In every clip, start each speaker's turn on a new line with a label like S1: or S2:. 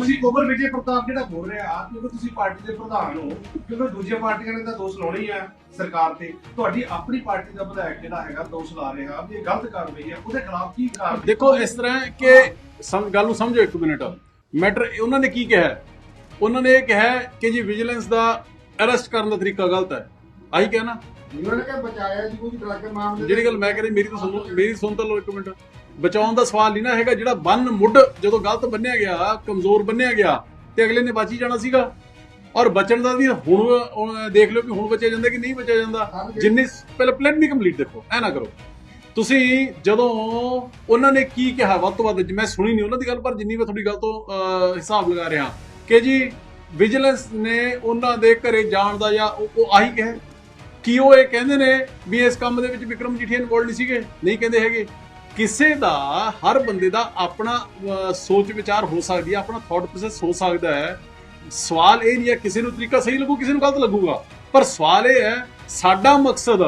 S1: ਤੁਸੀਂ ਕੋਬਰ ਵਿਜੇ ਪ੍ਰਤਾਪ ਜਿਹੜਾ ਬੋਲ ਰਿਹਾ ਕਿਉਂਕਿ ਤੁਸੀਂ ਪਾਰਟੀ ਦੇ ਪ੍ਰਧਾਨ ਹੋ ਕਿਉਂਕਿ ਦੂਜੀਆਂ ਪਾਰਟੀਆਂ ਨੇ ਤਾਂ ਦੋਸ਼ ਲਾਉਣੇ ਹੀ ਆ ਸਰਕਾਰ ਤੇ ਤੁਹਾਡੀ ਆਪਣੀ ਪਾਰਟੀ ਦਾ ਵਿਧਾਇਕ ਜਿਹੜਾ ਹੈਗਾ ਦੋਸ਼ ਲਾ ਰਿਹਾ ਵੀ ਇਹ ਗਲਤ ਕਾਰਵਾਈ ਹੈ ਉਹਦੇ ਖਿਲਾਫ ਕੀ ਕਾਰਵਾਈ
S2: ਦੇਖੋ ਇਸ ਤਰ੍ਹਾਂ ਕਿ ਸਮ ਗੱਲ ਨੂੰ ਸਮਝੋ ਇੱਕ ਮਿੰਟ। ਮੈਟਰ ਉਹਨਾਂ ਨੇ ਕੀ ਕਿਹਾ? ਉਹਨਾਂ ਨੇ ਇਹ ਕਿਹਾ ਕਿ ਜੀ ਵਿਜੀਲੈਂਸ ਦਾ ਅਰੈਸਟ ਕਰਨ ਦਾ ਤਰੀਕਾ ਗਲਤ ਹੈ। ਆਹੀ ਕਿਹਾ ਨਾ।
S3: ਉਹਨਾਂ ਨੇ ਕਿਹਾ ਬਚਾਇਆ ਜੀ ਕੋਈ ਡਰੱਗ ਮਾਮਲੇ
S2: ਜਿਹੜੀ ਗੱਲ ਮੈਂ ਕਹਿੰਦੀ ਮੇਰੀ ਤਾਂ ਸੁਣੋ ਮੇਰੀ ਸੁਣ ਤਾਂ ਲਓ ਇੱਕ ਮਿੰਟ। ਬਚਾਉਣ ਦਾ ਸਵਾਲ ਨਹੀਂ ਨਾ ਹੈਗਾ ਜਿਹੜਾ ਬੰਨ ਮੁੱਢ ਜਦੋਂ ਗਲਤ ਬੰਨਿਆ ਗਿਆ ਕਮਜ਼ੋਰ ਬੰਨਿਆ ਗਿਆ ਤੇ ਅਗਲੇ ਨੇ ਬਚ ਜਾਣਾ ਸੀਗਾ। ਔਰ ਬਚਣ ਦਾ ਵੀ ਹੁਣ ਦੇਖ ਲਿਓ ਕਿ ਹੁਣ ਬਚਿਆ ਜਾਂਦਾ ਕਿ ਨਹੀਂ ਬਚਿਆ ਜਾਂਦਾ। ਜਿੰਨੀ ਪਹਿਲਾਂ ਪਲਾਨ ਵੀ ਕੰਪਲੀਟ ਦੇਖੋ ਐ ਨਾ ਕਰੋ। ਤੁਸੀਂ ਜਦੋਂ ਉਹਨਾਂ ਨੇ ਕੀ ਕਿਹਾ ਵੱਧ ਤੋਂ ਵੱਧ ਮੈਂ ਸੁਣੀ ਨਹੀਂ ਉਹਨਾਂ ਦੀ ਗੱਲ ਪਰ ਜਿੰਨੀ ਮੈਂ ਤੁਹਾਡੀ ਗੱਲ ਤੋਂ ਹਿਸਾਬ ਲਗਾ ਰਿਹਾ ਕਿ ਜੀ ਵਿਜੀਲੈਂਸ ਨੇ ਉਹਨਾਂ ਦੇ ਘਰੇ ਜਾਣ ਦਾ ਜਾਂ ਉਹ ਉਹ ਆਹੀ ਕਹੇ। ਕੀ ਉਹ ਇਹ ਕਹਿੰਦੇ ਨੇ ਵੀ ਇਸ ਕੰਮ ਦੇ ਵਿੱਚ ਵਿਕਰਮ ਜੀਠੀਆ ਇਨਵੋਲਡ ਨਹੀਂ ਸੀਗੇ? ਨਹੀਂ ਕਹਿੰਦੇ ਹੈਗੇ। ਕਿਸੇ ਦਾ, ਹਰ ਬੰਦੇ ਦਾ ਆਪਣਾ ਸੋਚ ਵਿਚਾਰ ਹੋ ਸਕਦੀ ਹੈ, ਆਪਣਾ ਥਾਟ ਪ੍ਰੋਸੈਸ ਹੋ ਸਕਦਾ ਹੈ। ਸਵਾਲ ਇਹ ਨਹੀਂ ਹੈ ਕਿਸੇ ਨੂੰ ਤਰੀਕਾ ਸਹੀ ਲੱਗੂ, ਕਿਸੇ ਨੂੰ ਗਲਤ ਲੱਗੂਗਾ। ਪਰ ਸਵਾਲ ਇਹ ਹੈ, ਸਾਡਾ ਮਕਸਦ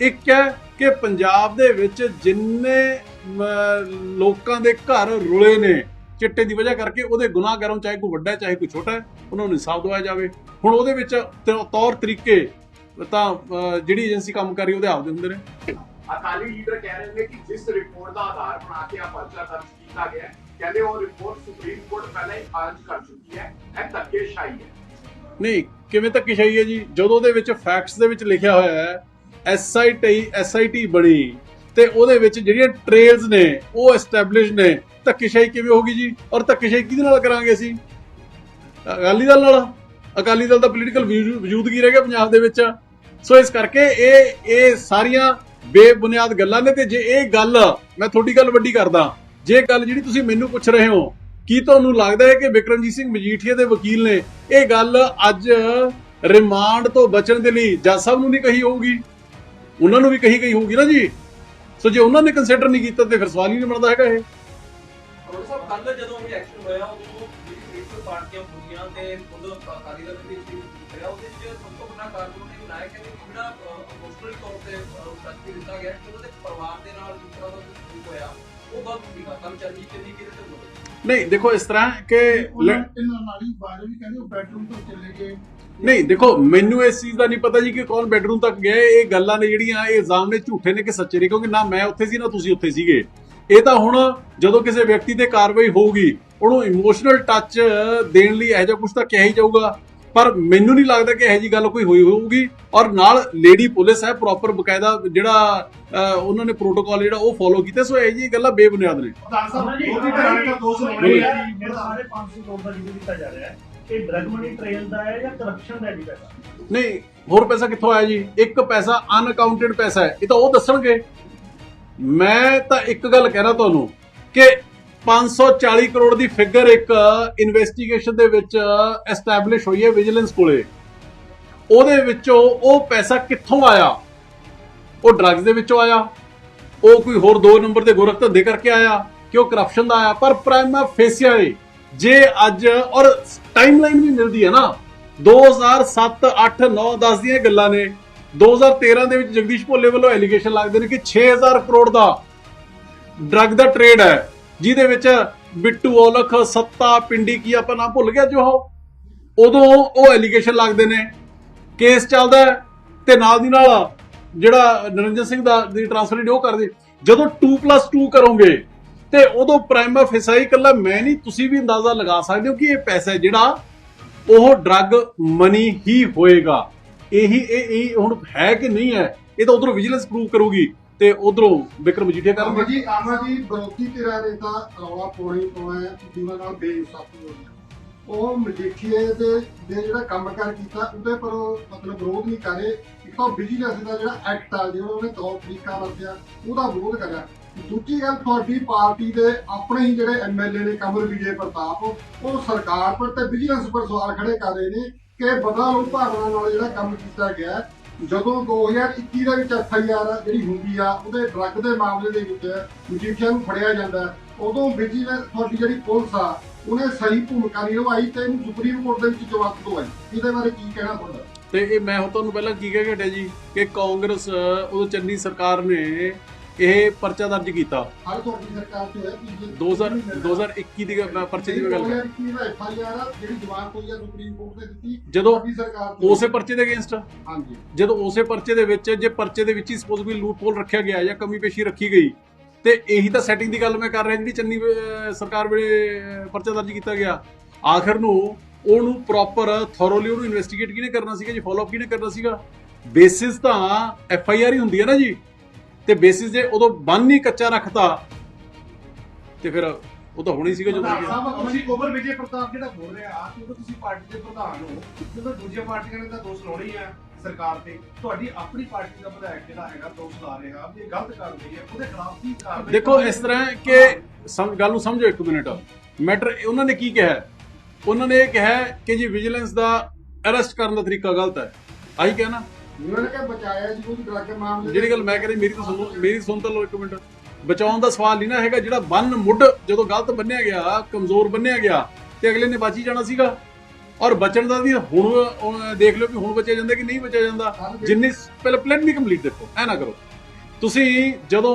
S2: ਇੱਕ ਹੈ ਕਿ ਪੰਜਾਬ ਦੇ ਵਿੱਚ ਜਿੰਨੇ ਲੋਕਾਂ ਦੇ ਘਰ ਰੁਲੇ ਨੇ, ਚਿੱਟੇ ਦੀ ਵਜ੍ਹਾ ਕਰਕੇ ਉਹਦੇ ਗੁਨਾਹਗਾਰੋਂ, ਚਾਹੇ ਕੋਈ ਵੱਡਾ ਚਾਹੇ ਕੋਈ ਛੋਟਾ ਹੈ, ਉਹਨਾਂ ਨੂੰ ਇਨਸਾਫ ਦਿਵਾਇਆ ਜਾਵੇ। ਹੁਣ ਉਹਦੇ ਵਿੱਚ ਤੌਰ ਤਰੀਕੇ ਤਾਂ ਜਿਹੜੀ ਏਜੰਸੀ ਕੰਮ ਕਰ ਰਹੀ ਉਹਦੇ ਆਪਦੇ ਹੁੰਦੇ ਨੇ।
S4: ਅਕਾਲੀ ਲੀਡਰ ਕਹਿ ਰਹੇ ਨੇ ਕਿ ਜਿਸ ਰਿਪੋਰਟ ਦਾ ਆਧਾਰ ਬਣਾ ਕੇ ਆ ਪਰਚਾ ਦਰਜ ਕੀਤਾ ਗਿਆ ਕਹਿੰਦੇ ਉਹ ਰਿਪੋਰਟ ਸੁਪਰੀਮ ਕੋਰਟ ਪਹਿਲਾਂ ਹੀ ਖਾਰਜ ਕਰ ਚੁੱਕੀ ਹੈ, ਇਹ ਧੱਕੇਸ਼ਾਹੀ ਹੈ।
S2: ਨਹੀਂ, ਕਿਵੇਂ ਤੱਕ ਹੈ ਜੀ? ਜਦੋਂ ਉਹਦੇ ਵਿੱਚ ਫੈਕਟਸ ਦੇ ਵਿੱਚ ਲਿਖਿਆ ਹੋਇਆ ਹੈ ਐਸਆਈਟੀ ਐਸਆਈਟੀ ਬਣੀ ਤੇ ਉਹਦੇ ਵਿੱਚ ਜਿਹੜੀਆਂ ਟ੍ਰੇਲਸ ਨੇ, ਉਹ ਐਸਟੈਬਲਿਸ਼ ਨੇ, ਧੱਕੇਸ਼ਾਹੀ ਕਿਵੇਂ ਹੋਗੀ ਜੀ? ਔਰ ਧੱਕੇਸ਼ਾਹੀ ਕਿਹਦੇ ਨਾਲ ਕਰਾਂਗੇ ਅਸੀਂ? ਅਕਾਲੀ ਦਲ ਨਾਲ? ਅਕਾਲੀ ਦਲ ਦਾ ਪੋਲੀਟੀਕਲ ਵਜੂਦ ਕੀ ਰਹਿ ਗਿਆ ਪੰਜਾਬ ਦੇ ਵਿੱਚ। ਸੋ ਇਸ ਕਰਕੇ ਇਹ ਇਹ ਸਾਰੀਆਂ ਬੇਬੁਨਿਆਦ ਗੱਲਾਂ ਨੇ ਤੇ ਜੇ ਇਹ ਗੱਲ, ਮੈਂ ਤੁਹਾਡੀ ਗੱਲ ਵੱਡੀ ਕਰਦਾ। ਜੇ ਗੱਲ ਜਿਹੜੀ ਤੁਸੀਂ ਮੈਨੂੰ ਪੁੱਛ ਰਹੇ ਹੋ, ਕੀ ਤੁਹਾਨੂੰ ਲੱਗਦਾ ਹੈ ਕਿ ਵਿਕਰਮਜੀਤ ਸਿੰਘ ਮਜੀਠੀਆ ਦੇ ਵਕੀਲ ਨੇ ਇਹ ਗੱਲ ਅੱਜ ਰਿਮਾਂਡ ਤੋਂ ਬਚਣ ਦੇ ਲਈ ਜੱਜ ਸਾਹਿਬ ਨੂੰ ਨਹੀਂ ਕਹੀ ਹੋਊਗੀ? ਉਹਨਾਂ ਨੂੰ ਵੀ ਕਹੀ ਗਈ ਹੋਊਗੀ ਨਾ ਜੀ? ਸੋ ਜੇ ਉਹਨਾਂ ਨੇ ਕੰਸੀਡਰ ਨਹੀਂ ਕੀਤਾ ਤੇ ਫਿਰ ਸਵਾਲ ਹੀ ਨਹੀਂ ਬਣਦਾ ਹੈਗਾ ਇਹ।
S5: ਕਰੋੜ ਸਾਹਿਬ ਕੱਲ ਜਦੋਂ ਵੀ ਐਕਸ਼ਨ ਹੋਇਆ, ਉਦੋਂ ਜਿਹੜੀ ਪਾਰਟੀਆਂ ਹੁੰਦੀਆਂ ਤੇ ਵੱਡਾ ਕਾਰਨ ਉਹਨੇ ਬਣਾਇਆ ਕਿ ਜਿਹੜਾ ਇਮੋਸ਼ਨਲ ਤੌਰ ਤੇ ਵੀ ਦਿੱਤਾ ਗਿਆ ਕਿ ਉਹਦੇ ਪਰਿਵਾਰ ਦੇ ਨਾਲ ਜਿਸ ਤਰ੍ਹਾਂ ਦਾ ਸਲੂਕ ਹੋਇਆ ਉਹ ਗਲਤ ਸੀਗਾ ਕੰਮ ਚੱਲਦੀ ਕਿੰਨੀ ਕਿਹਦੇ ਤੇ ਹੋਇਆ
S2: ਨਹੀਂ ਦੇਖੋ ਇਸ ਤਰ੍ਹਾਂ ਕਿ ਲ-
S3: ਇਹਨਾਂ ਨਾਲ ਹੀ ਬਾਜੂ ਵੀ ਕਹਿੰਦੇ ਉਹ ਬੈਡਰੂਮ ਤੋਂ ਚਲੇ ਗਏ।
S2: ਨਹੀਂ ਦੇਖੋ ਮੈਨੂੰ ਇਸ ਚੀਜ਼ ਦਾ ਨਹੀਂ ਪਤਾ ਜੀ ਕਿ ਕੌਣ ਬੈਡਰੂਮ ਤੱਕ ਗਏ ਇਹ ਗੱਲਾਂ ਨੇ ਜਿਹੜੀਆਂ ਇਹ ਇਲਜ਼ਾਮ ਨੇ ਝੂਠੇ ਨੇ ਕਿ ਸੱਚੇ ਨੇ ਕਿਉਂਕਿ ਨਾ ਮੈਂ ਉੱਥੇ ਸੀ ਨਾ ਤੁਸੀਂ ਉੱਥੇ ਸੀਗੇ। ਇਹ ਤਾਂ ਹੁਣ ਜਦੋਂ ਕਿਸੇ ਵਿਅਕਤੀ ਤੇ ਕਾਰਵਾਈ ਹੋਊਗੀ ਉਹਨੂੰ ਇਮੋਸ਼ਨਲ ਟੱਚ ਦੇਣ ਲਈ ਇਹੋ ਜਿਹਾ ਕੁਝ ਤਾਂ ਕਿਹਾ ਹੀ ਜਾਊਗਾ। ਪਰ ਮੈਨੂੰ ਨਹੀਂ ਲੱਗਦਾ ਕਿ ਇਹੋ ਜੀ ਗੱਲ ਕੋਈ ਹੋਈ ਹੋਊਗੀ। ਔਰ ਨਾਲ ਲੇਡੀ ਪੁਲਿਸ ਹੈ ਪ੍ਰੋਪਰ ਬਕਾਇਦਾ ਜਿਹੜਾ ਉਹਨਾਂ ਨੇ ਪ੍ਰੋਟੋਕਾਲ ਜਿਹੜਾ ਉਹ ਫੋਲੋ ਕੀਤਾ ਸੋ ਇਹੋ ਜੀ ਗੱਲਾਂ ਬੇਬੁਨਿਆਦ ਨੇ।
S1: ਪ੍ਰਧਾਨ ਸਾਹਿਬ ਉਹਦੀ ਤਰ੍ਹਾਂ ਦਾ ਦੋਸ਼ ਲਾਉਣੇ
S2: ਬੋਲੋ।
S1: ਆ
S6: ਜਿਹੜਾ ਸਾਰੇ 500 ਕਰੋੜ ਦਾ ਜਿਵੇਂ ਦਿੱਤਾ ਜਾ ਰਿਹਾ ਹੈ। ਇਹ ਡਰਗ ਮਨੀ ਟ੍ਰੇਲ ਦਾ ਹੈ ਜਾਂ ਕਰਪਸ਼ਨ ਦਾ ਹੈ ਜੀ ਪੈਸਾ?
S2: ਨਹੀਂ ਹੋਰ ਪੈਸਾ ਕਿੱਥੋਂ ਆਇਆ ਜੀ? ਇੱਕ ਪੈਸਾ ਅਨਅਕਾਊਂਟਡ ਪੈਸਾ ਹੈ। ਇਹ ਤਾਂ ਉਹ ਦੱਸਣਗੇ। ਮੈਂ ਤਾਂ ਇੱਕ ਗੱਲ ਕਹਿਣਾ ਤੁਹਾਨੂੰ ਕਿ 540 ਕਰੋੜ ਦੀ ਫਿਗਰ ਇੱਕ ਇਨਵੈਸਟੀਗੇਸ਼ਨ ਦੇ ਵਿੱਚ ਐਸਟੈਬਲਿਸ਼ ਹੋਈ ਹੈ ਵਿਜੀਲੈਂਸ ਕੋਲੇ। ਉਹਦੇ ਵਿੱਚੋਂ ਉਹ ਪੈਸਾ ਕਿੱਥੋਂ ਆਇਆ? ਉਹ ਡਰੱਗਸ ਦੇ ਵਿੱਚੋਂ ਆਇਆ। ਉਹ ਕੋਈ ਹੋਰ ਦੋ ਨੰਬਰ ਦੇ ਗੋਰਖ ਧੰਦੇ ਕਰਕੇ ਆਇਆ। ਕਿ ਉਹ ਕਰਪਸ਼ਨ ਦਾ ਆਇਆ? ਪਰ ਪ੍ਰਾਈਮਾ ਫੇਸੀਆ ਏ ਜੇ ਅੱਜ ਔਰ ਟਾਈਮਲਾਈਨ ਵੀ ਮਿਲਦੀ ਹੈ ਨਾ। 2007 8 9 10 ਦੀਆਂ ਗੱਲਾਂ ਨੇ। 2013 ਦੇ ਵਿੱਚ ਜਗਦੀਸ਼ ਭੋਲੇ ਵੱਲੋਂ ਐਲੀਗੇਸ਼ਨ ਲੱਗਦੇ ਨੇ ਕਿ 6000 ਕਰੋੜ ਦਾ ਡਰੱਗ ਦਾ ਟ੍ਰੇਡ ਹੈ। ਜਿਹਦੇ ਵਿੱਚ ਬਿੱਟੂ ਔਲਖ, ਸੱਤਾ, ਪਿੰਡੀ ਕੀ ਆਪਾਂ ਨਾਮ ਭੁੱਲ ਗਿਆ ਜੋ ਉਹ? ਉਦੋਂ ਉਹ ਐਲੀਗੇਸ਼ਨ ਲੱਗਦੇ ਨੇ। ਕੇਸ ਚੱਲਦਾ ਤੇ ਨਾਲ ਦੀ ਨਾਲ ਜਿਹੜਾ ਨਰਿੰਦਰ ਸਿੰਘ ਦਾ ਦੀ ਟ੍ਰਾਂਸਫਰ ਉਹ ਕਰਦੇ। ਜਦੋਂ 2+2 ਕਰੋਗੇ ਤੇ ਉਦੋਂ ਪ੍ਰਾਈਮਾ ਫੇਸਾਈ ਕੱਲਾ ਮੈਂ ਨਹੀਂ, ਤੁਸੀਂ ਵੀ ਅੰਦਾਜ਼ਾ ਲਗਾ ਸਕਦੇ ਹੋ ਕਿ ਇਹ ਪੈਸਾ ਜਿਹੜਾ ਉਹ ਡਰੱਗ ਮਨੀ ਹੀ ਹੋਏਗਾ। ਇਹੀ, ਇਹ ਇਹ ਹੁਣ ਹੈ ਕਿ ਨਹੀਂ ਹੈ? ਇਹ ਤਾਂ ਉਧਰੋਂ ਵਿਜੀਲੈਂਸ ਪ੍ਰੂਵ ਕਰੂਗੀ। ਤੇ ਉਧਰੋਂ ਵਿਕਰਮ ਮਜੀਠੀਆ ਕਰਨਗੇ
S3: ਜੀ ਆਮਾ ਜੀ ਵਿਰੋਧੀ ਧਿਰਾਂ ਨੇ ਤਾਂ ਰੌਲਾ ਪਾਉਣਾ ਪਾਉਣਾ ਹੈ ਕਿ ਨਾਲ ਬੇਇਨਸਾਫੀ ਹੋਈ ਹੈ। ਉਹ ਮਜੀਠੀਏ ਦੇ ਦੇ ਜਿਹੜਾ ਕੰਮ ਕੀਤਾ ਉਹਦੇ ਪਰ ਉਹ ਮਤਲਬ ਵਿਰੋਧ ਨਹੀਂ ਕਰੇ ਇੱਕ ਤਾਂ ਵਿਜੀਲੈਂਸ ਦਾ ਜਿਹੜਾ ਐਕਟ ਆ ਜਿਹੜਾ ਉਹਨੇ ਤੌਰ ਤਰੀਕਾ ਵਰਤਿਆ ਉਹਦਾ ਵਿਰੋਧ ਕਰਿਆ ਦੂਜੀ ਗੱਲ ਤੁਹਾਡੀ ਪਾਰਟੀ ਦੇ ਆਪਣੇ ਹੀ ਜਿਹੜੇ ਐਮਐਲਏ ਨੇ ਕਮਲ ਵਿਜੇ ਪ੍ਰਤਾਪ ਉਹ ਸਰਕਾਰ ਪਰ ਤੇ ਵਿਜੀਲੈਂਸ ਪਰ ਸਵਾਲ ਖੜੇ ਕਰ ਰਹੇ ਨੇ ਕਿ ਬਦਲਾ ਲੋ ਭਾਵਨਾ ਨਾਲ ਜਿਹੜਾ ਕੰਮ ਕੀਤਾ ਗਿਆ ਹੈ, ਜਦੋਂ 2021 ਦੇ ਵਿੱਚ ਐਫਆਈਆਰ ਜਿਹੜੀ ਹੁੰਦੀ ਆ, ਉਹਦੇ ਡਰੱਗ ਦੇ ਮਾਮਲੇ ਦੇ ਵਿੱਚ ਮਜੀਠੀਆ ਨੂੰ ਫੜਿਆ ਜਾਂਦਾ ਉਦੋਂ ਵਿਜੀਲੈਂਸ ਤੁਹਾਡੀ ਜਿਹੜੀ ਪੁਲਿਸ ਆ, ਉਹਨੇ ਸਹੀ ਭੂਮਿਕਾ ਨਹੀਂ ਨਿਭਾਈ ਤੇ ਇਹਨੂੰ ਸੁਪਰੀਮ ਕੋਰਟ ਦੇ ਵਿੱਚ ਜਵਾਬ ਦਵਾਈ ਇਹਦੇ ਬਾਰੇ ਕੀ ਕਹਿਣਾ ਤੁਹਾਡਾ?
S2: ਤੇ ਇਹ ਮੈਂ ਹੁਣ ਤੁਹਾਨੂੰ ਪਹਿਲਾਂ ਕੀ ਕਹਿ ਕੇ ਜੀ, ਕਿ ਕਾਂਗਰਸ ਉਦੋਂ ਚੰਨੀ ਸਰਕਾਰ ਨੇ ਇਹ ਪਰਚਾ ਦਰਜ ਕੀਤਾ।
S3: ਹਰ ਤੁਹਾਡੀ ਸਰਕਾਰ ਤੇ ਹੋਇਆ ਕਿ
S2: 2000 2021 ਦੀ ਪਰਚੇ ਦੀ ਮੈਂ ਗੱਲ ਕਰ
S3: 2021 ਦਾ ਐਫਆਈਆਰ ਜਿਹੜੀ ਜਵਾਨ ਹੋਈ ਆ ਸੁਪਰੀਮ ਕੋਰਟ ਨੇ ਦਿੱਤੀ
S2: ਜਦੋਂ
S3: ਤੁਹਾਡੀ ਸਰਕਾਰ ਤੇ
S2: ਉਸੇ ਪਰਚੇ ਦੇ ਅਗੇਂਸਟ?
S3: ਹਾਂਜੀ।
S2: ਜਦੋਂ ਉਸੇ ਪਰਚੇ ਦੇ ਵਿੱਚ ਜੇ ਪਰਚੇ ਦੇ ਵਿੱਚ ਹੀ ਸਪੋਜ਼ ਵੀ ਲੂਪ ਹੋਲ ਰੱਖਿਆ ਗਿਆ ਜਾਂ ਕਮੀ ਪੇਸ਼ੀ ਰੱਖੀ ਗਈ ਤੇ ਇਹੀ ਤਾਂ ਸੈਟਿੰਗ ਦੀ ਗੱਲ ਮੈਂ ਕਰ ਰਿਹਾ ਜਿਹੜੀ ਚੰਨੀ ਅਹ, ਸਰਕਾਰ ਵੇਲੇ ਅਹ, ਪਰਚਾ ਦਰਜ ਕੀਤਾ ਗਿਆ। ਆਖਰ ਨੂੰ ਉਹਨੂੰ ਪ੍ਰੋਪਰ ਥੋਰੋਲੀ ਉਹਨੂੰ ਇਨਵੈਸਟੀਗੇਟ ਕਿਹਨੇ ਕਰਨਾ ਸੀਗਾ ਜੀ ਫਾਲੋ ਅਪ ਕਿਹਨੇ ਕਰਨਾ ਸੀਗਾ? ਬੇਸਿਸ ਤਾਂ ਐਫ ਆਈ ਆਰ ਹੀ ਹੁੰਦੀ ਹੈ ਨਾ ਜੀ। ਤੇ ਬੇਸਿਸ ਜੇ ਉਦੋਂ ਬੰਨ ਹੀ ਕੱਚਾ ਰੱਖਤਾ ਤੇ ਫਿਰ ਉਹ ਤਾਂ ਹੋਣੀ ਸੀਗਾ ਜਦੋਂ
S1: ਪ੍ਰਧਾਨ ਸਾਹਿਬ ਤੁਸੀਂ ਓਵਰ ਵਿਜੇ ਪ੍ਰਤਾਪ ਜਿਹੜਾ ਬੋਲ ਰਿਹਾ ਆ ਕਿਉਂਕਿ ਤੁਸੀਂ ਪਾਰਟੀ ਦੇ ਪ੍ਰਧਾਨ ਹੋ ਕਿਉਂਕਿ ਦੂਜੀਆਂ ਪਾਰਟੀਆਂ ਨੇ ਤਾਂ ਦੋਸ਼ ਲਾਉਣੇ ਆ ਸਰਕਾਰ ਤੇ। ਤੁਹਾਡੀ ਆਪਣੀ ਪਾਰਟੀ ਦਾ ਵਿਧਾਇਕ ਜਿਹੜਾ ਹੈਗਾ ਦੋਸ਼ ਲਾ ਰਿਹਾ ਵੀ ਇਹ ਗਲਤ ਕਰ ਰਹੀ ਹੈ ਉਹਦੇ ਖਿਲਾਫ ਕੀ ਕਾਰਵਾਈ
S2: ਦੇਖੋ ਇਸ ਤਰ੍ਹਾਂ ਕਿ ਗੱਲ ਨੂੰ ਸਮਝੋ ਇੱਕ ਮਿੰਟ। ਮੈਟਰ ਉਹਨਾਂ ਨੇ ਕੀ ਕਿਹਾ? ਉਹਨਾਂ ਨੇ ਇਹ ਕਿਹਾ ਕਿ ਜੀ ਵਿਜੀਲੈਂਸ ਦਾ ਅਰੈਸਟ ਕਰਨ ਦਾ ਤਰੀਕਾ ਗਲਤ ਹੈ। ਆਹੀ ਕਿਹਾ ਨਾ।
S3: ਉਹਨਾਂ ਨੇ ਕਿਹਾ ਬਚਾਇਆ ਜੀ ਉਹ ਡਰੱਗ ਮਾਮਲੇ
S2: ਜਿਹੜੀ ਗੱਲ ਮੈਂ ਕਹਿੰਦੀ ਮੇਰੀ ਤਾਂ ਸੁਣੋ ਮੇਰੀ ਸੁਣ ਤਾਂ ਲਓ ਇੱਕ ਮਿੰਟ। ਬਚਾਉਣ ਦਾ ਸਵਾਲ ਨਹੀਂ ਨਾ ਹੈਗਾ ਜਿਹੜਾ ਬੰਨ ਮੁੱਢ ਜਦੋਂ ਗਲਤ ਬੰਨਿਆ ਗਿਆ ਕਮਜ਼ੋਰ ਬੰਨਿਆ ਗਿਆ ਤੇ ਅਗਲੇ ਨੇ ਬਚ ਜਾਣਾ ਸੀਗਾ। ਔਰ ਬਚਣ ਦਾ ਵੀ ਹੁਣ ਦੇਖ ਲਓ ਵੀ ਹੁਣ ਬਚਿਆ ਜਾਂਦਾ ਕਿ ਨਹੀਂ ਬਚਿਆ ਜਾਂਦਾ। ਜਿੰਨੀ ਪਹਿਲਾਂ ਪਲਾਨ ਵੀ ਕੰਪਲੀਟ ਦੇਖੋ ਐ ਨਾ ਕਰੋ। ਤੁਸੀਂ ਜਦੋਂ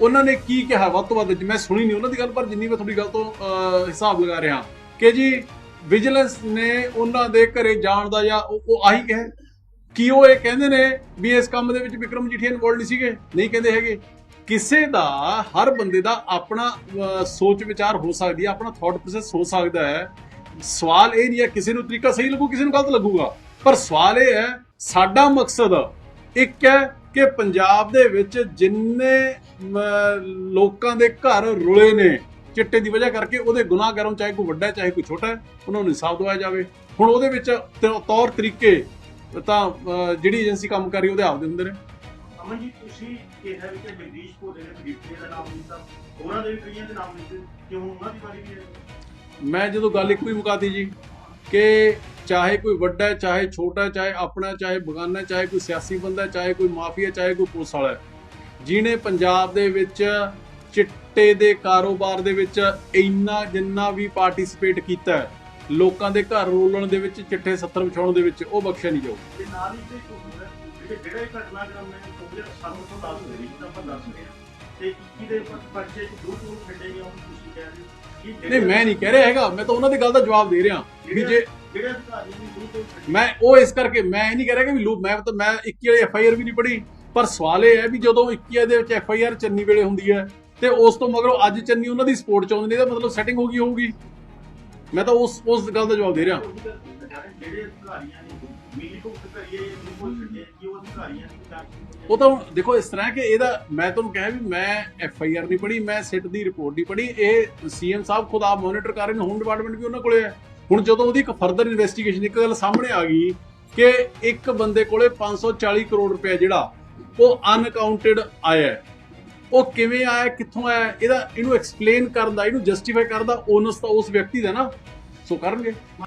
S2: ਉਹਨਾਂ ਨੇ ਕੀ ਕਿਹਾ ਵੱਧ ਤੋਂ ਵੱਧ ਮੈਂ ਸੁਣੀ ਨਹੀਂ ਉਹਨਾਂ ਦੀ ਗੱਲ ਪਰ ਜਿੰਨੀ ਮੈਂ ਤੁਹਾਡੀ ਗੱਲ ਤੋਂ ਹਿਸਾਬ ਲਗਾ ਰਿਹਾ ਕਿ ਜੀ ਵਿਜੀਲੈਂਸ ਨੇ ਉਹਨਾਂ ਦੇ ਘਰੇ ਜਾਣ ਦਾ ਜਾਂ ਉਹ ਆਹੀ ਕਹੇ ਕੀ ਉਹ ਇਹ ਕਹਿੰਦੇ ਨੇ ਵੀ ਇਸ ਕੰਮ ਦੇ ਵਿੱਚ ਵਿਕਰਮ ਜੀਠੀਆ ਇਨਵੋਲਡ ਨਹੀਂ ਸੀਗੇ? ਨਹੀਂ ਕਹਿੰਦੇ ਹੈਗੇ। ਕਿਸੇ ਦਾ, ਹਰ ਬੰਦੇ ਦਾ ਆਪਣਾ ਸੋਚ ਵਿਚਾਰ ਹੋ ਸਕਦੀ ਹੈ, ਆਪਣਾ ਥਾਟ ਪ੍ਰੋਸੈਸ ਹੋ ਸਕਦਾ ਹੈ। ਸਵਾਲ ਇਹ ਨਹੀਂ ਹੈ ਕਿਸੇ ਨੂੰ ਤਰੀਕਾ ਸਹੀ ਲੱਗੂ, ਕਿਸੇ ਨੂੰ ਗਲਤ ਲੱਗੂਗਾ। ਪਰ ਸਵਾਲ ਇਹ ਹੈ, ਸਾਡਾ ਮਕਸਦ ਇੱਕ ਹੈ ਕਿ ਪੰਜਾਬ ਦੇ ਵਿੱਚ ਜਿੰਨੇ ਲੋਕਾਂ ਦੇ ਘਰ ਰੁਲੇ ਨੇ, ਚਿੱਟੇ ਦੀ ਵਜ੍ਹਾ ਕਰਕੇ ਉਹਦੇ ਗੁਨਾਹਗਾਰਾਂ ਚਾਹੇ ਕੋਈ ਵੱਡਾ ਚਾਹੇ ਕੋਈ ਛੋਟਾ ਹੈ, ਉਹਨਾਂ ਨੂੰ ਇਨਸਾਫ ਦਵਾਇਆ ਜਾਵੇ। ਹੁਣ ਉਹਦੇ ਵਿੱਚ ਤੌਰ ਤਰੀਕੇ ਤਾਂ ਜਿਹੜੀ ਏਜੰਸੀ ਕੰਮ ਕਰ ਰਹੀ ਉਹਦੇ ਆਪਦੇ ਹੁੰਦੇ ਨੇ।
S6: ਅਮਨ ਜੀ ਤੁਸੀਂ ਕਿਹਾ ਵੀ ਕਿ ਜਗਦੀਸ਼ ਭੋਲੇ ਨੇ ਡਿਪਟੀ ਦਾ ਨਾਮ ਲਿੱਤਾ ਹੋਰਾਂ ਦੇ ਵੀ ਕਈਆਂ ਦੇ ਨਾਮ ਲਿੱਤੇ ਕਿ ਹੁਣ ਉਹਨਾਂ ਦੀ ਵਾਰੀ ਵੀ ਹੈ
S2: ਮੈਂ ਜਦੋਂ ਗੱਲ ਇੱਕੋ ਹੀ ਮੁਕਾਤੀ ਜੀ ਕਿ ਚਾਹੇ ਕੋਈ ਵੱਡਾ ਹੈ ਚਾਹੇ ਛੋਟਾ ਹੈ ਚਾਹੇ ਆਪਣਾ ਚਾਹੇ ਬਗਾਨਾ ਹੈ, ਚਾਹੇ ਕੋਈ ਸਿਆਸੀ ਬੰਦਾ ਹੈ, ਚਾਹੇ ਕੋਈ ਮਾਫੀਆ ਚਾਹੇ ਕੋਈ ਪੁਲਿਸ ਵਾਲਾ ਹੈ। ਜਿਹਨੇ ਪੰਜਾਬ ਦੇ ਵਿੱਚ ਚਿੱਟੇ ਦੇ ਕਾਰੋਬਾਰ ਦੇ ਵਿੱਚ ਇੰਨਾ ਜਿੰਨਾ ਵੀ ਪਾਰਟਿਸਿਪੇਟ ਕੀਤਾ ਹੈ ਲੋਕਾਂ ਦੇ ਘਰ ਰੋਲਣ ਦੇ ਵਿੱਚ ਚਿੱਟੇ 70 ਵਿਛਾਉਣ ਦੇ ਵਿੱਚ ਉਹ ਬਖਸ਼ਿਆ ਨਹੀਂ ਜਾਊ।
S6: ਤੇ ਨਾਲ ਹੀ ਤੇ ਇੱਕ ਹੋਰ ਹੈ ਕਿ ਜਿਹੜਾ ਇਹ ਘਟਨਾਕ੍ਰਮ ਹੈ ਉਹ ਸਾਨੂੰ ਤੋਂ ਦੱਸ ਦੇ ਰਹੀ ਤਾਂ ਆਪਾਂ ਦੱਸ ਰਹੇ ਹਾਂ। ਤੇ 21 ਦੇ ਪਰ- ਪਰਚੇ ਚ ਦੋ ਟੂਰ ਛੱਡੇ ਗਏ ਉਹ ਤੁਸੀਂ ਕਹਿ ਰਹੇ ਹੋ। ਕਿ
S2: ਨਹੀਂ ਮੈਂ ਨਹੀਂ ਕਹਿ ਰਿਹਾ ਹੈਗਾ ਮੈਂ ਤਾਂ ਉਹਨਾਂ ਦੀ ਗੱਲ ਦਾ ਜਵਾਬ ਦੇ ਰਿਹਾ। ਵੀ ਜੇ
S6: ਜਿਹੜੇ ਅਧਿਕਾਰੀ ਨੇ
S2: ਮੈਂ ਉਹ ਇਸ ਕਰਕੇ ਮੈਂ ਇਹ ਨਹੀਂ ਕਹਿ ਰਿਹਾ ਕਿ ਵੀ ਲੂਪ ਮੈਂ ਤਾਂ ਮੈਂ 21 ਵਾਲੀ ਐਫ ਆਈ ਆਰ ਵੀ ਨਹੀਂ ਪੜ੍ਹੀ ਪਰ ਸਵਾਲ ਇਹ ਹੈ ਵੀ ਜਦੋਂ 21 ਦੇ ਵਿੱਚ ਐਫ ਆਈ ਆਰ ਚੰਨੀ ਵੇਲੇ ਹੁੰਦੀ ਹੈ ਤੇ ਉਸ ਤੋਂ ਮਗਰੋਂ ਅੱਜ ਚੰਨੀ ਉਹਨਾਂ ਦੀ ਸਪੋਰਟ ਚ ਆਉਂਦੇ ਨੇ ਇਹਦਾ ਮਤਲਬ ਸੈਟਿੰਗ ਹੋ ਗਈ ਹੋਊਗੀ। ਮੈਂ ਤਾਂ ਉਸ ਉਸ ਗੱਲ ਦਾ ਜਵਾਬ ਦੇ ਰਿਹਾ।
S6: ਜਿਹੜੇ ਅਧਿਕਾਰੀਆਂ ਨੇ ਮਿਲੀ ਭੁਗਤ ਕਰੀਏ ਜਾਂ ਕੋਈ ਛੱਡੇ ਕਿ ਉਹ ਅਧਿਕਾਰੀਆਂ ਨੇ ਤਾਂ
S2: ਉਹ ਤਾਂ ਹੁਣ ਦੇਖੋ ਇਸ ਤਰ੍ਹਾਂ ਕਿ ਇਹਦਾ ਮੈਂ ਤੁਹਾਨੂੰ ਕਿਹਾ ਵੀ ਮੈਂ ਐਫ ਆਈ ਆਰ ਨਹੀਂ ਪੜ੍ਹੀ, ਮੈਂ ਸਿੱਟ ਦੀ ਰਿਪੋਰਟ ਨਹੀਂ ਪੜ੍ਹੀ। ਇਹ ਸੀਐਮ ਸਾਹਿਬ ਖੁਦ ਆਪ ਮੋਨੀਟਰ ਕਰ ਰਹੇ ਨੇ ਹੋਮ ਡਿਪਾਰਟਮੈਂਟ ਵੀ ਉਹਨਾਂ ਕੋਲੇ ਹੈ। ਹੁਣ ਜਦੋਂ ਉਹਦੀ ਇੱਕ ਫਰਦਰ ਇਨਵੈਸਟੀਗੇਸ਼ਨ ਇੱਕ ਗੱਲ ਸਾਹਮਣੇ ਆ ਗਈ ਕਿ ਇੱਕ ਬੰਦੇ ਕੋਲੇ 540 ਕਰੋੜ ਰੁਪਏ ਜਿਹੜਾ ਉਹ ਅਨਕਾਊਂਟਡ ਆਇਆ ਉਹ ਕਿਵੇਂ ਆਇਆ, ਕਿੱਥੋਂ ਆਇਆ, ਇਹਦਾ, ਇਹਨੂੰ ਐਕਸਪਲੇਨ ਕਰਨ ਦਾ, ਇਹਨੂੰ ਜਸਟੀਫਾਈ ਕਰਨ ਦਾ ਓਨਸ ਤਾਂ ਉਸ ਵਿਅਕਤੀ ਦਾ ਨਾ। ਸੋ ਕਰਨਗੇ।